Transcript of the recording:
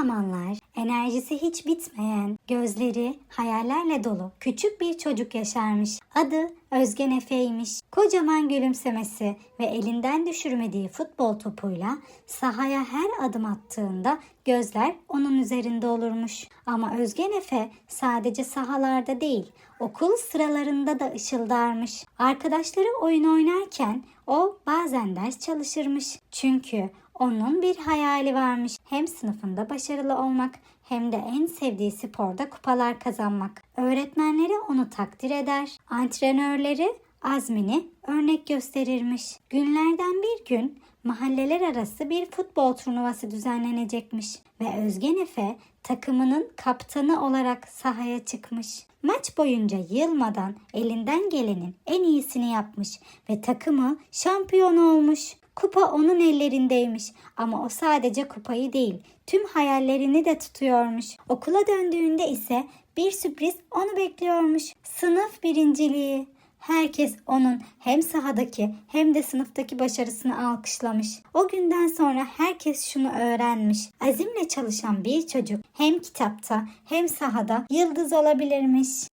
zamanlar enerjisi hiç bitmeyen, gözleri hayallerle dolu küçük bir çocuk yaşarmış. Adı Özgen Efe'ymiş. Kocaman gülümsemesi ve elinden düşürmediği futbol topuyla sahaya her adım attığında gözler onun üzerinde olurmuş. Ama Özgen Efe sadece sahalarda değil, okul sıralarında da ışıldarmış. Arkadaşları oyun oynarken o bazen ders çalışırmış. Çünkü onun bir hayali varmış. Hem sınıfında başarılı olmak hem de en sevdiği sporda kupalar kazanmak. Öğretmenleri onu takdir eder. Antrenörleri azmini örnek gösterirmiş. Günlerden bir gün mahalleler arası bir futbol turnuvası düzenlenecekmiş ve Özgen Efe takımının kaptanı olarak sahaya çıkmış. Maç boyunca yılmadan elinden gelenin en iyisini yapmış ve takımı şampiyon olmuş. Kupa onun ellerindeymiş ama o sadece kupayı değil, tüm hayallerini de tutuyormuş. Okula döndüğünde ise bir sürpriz onu bekliyormuş. Sınıf birinciliği. Herkes onun hem sahadaki hem de sınıftaki başarısını alkışlamış. O günden sonra herkes şunu öğrenmiş. Azimle çalışan bir çocuk hem kitapta hem sahada yıldız olabilirmiş.